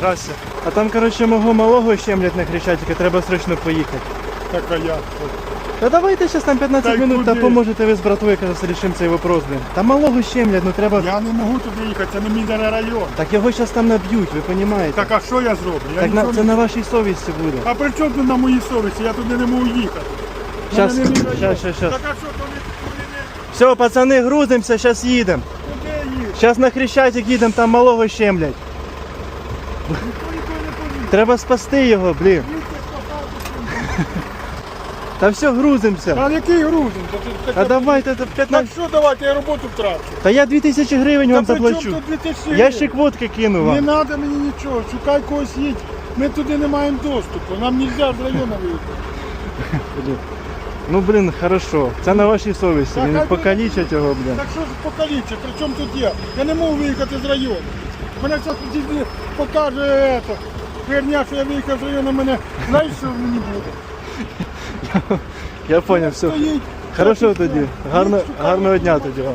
Здрасте. А там, коротше, мого малого щемлять на Хрещатику, треба срочно поїхати. Так, а я. Та давайте зараз там 15 Та й минут та куди? поможете ви з братвою, якраз рішимо цей вопрос, блін. Та малого щемлять, ну треба. Я не можу туди їхати, це не мій район. Так його зараз там наб'ють, ви розумієте? Так, а що я зроблю? Я Так на, нічого це не- на вашій совісті буде. А при чому тут на моїй совісті? Я туди не можу їхати. Щас, Мене не мій район. щас, щас, щас. Так, а що, то не туди не... Все, пацани, грузимося, зараз їдемо. Куди їхати? Зараз на Хрещатик їдемо, там малого щемлять. Треба спасти його, блін. Та все, грузимося. А який грузин? Та А давайте це Так 15. що давайте, я роботу втрачу. Та я 2000 гривень вам Та при чому заплачу. тут 2000 Ящик водки кину Не вам. треба мені нічого, шукай когось їдь. Ми туди не маємо доступу, нам не можна з району виїхати. Ну блін, хорошо. Це на вашій совісті. Хай покалічать його, блін. Так що ж покаліче, при чому тут я? Я не можу виїхати з району. Мене зараз покаже це. Херня, що я виїхав з району, мене знаєш, що мені буде? Я поняв, все. Стоїть. Хорошо тоді. Гарно, гарного дня тоді вам.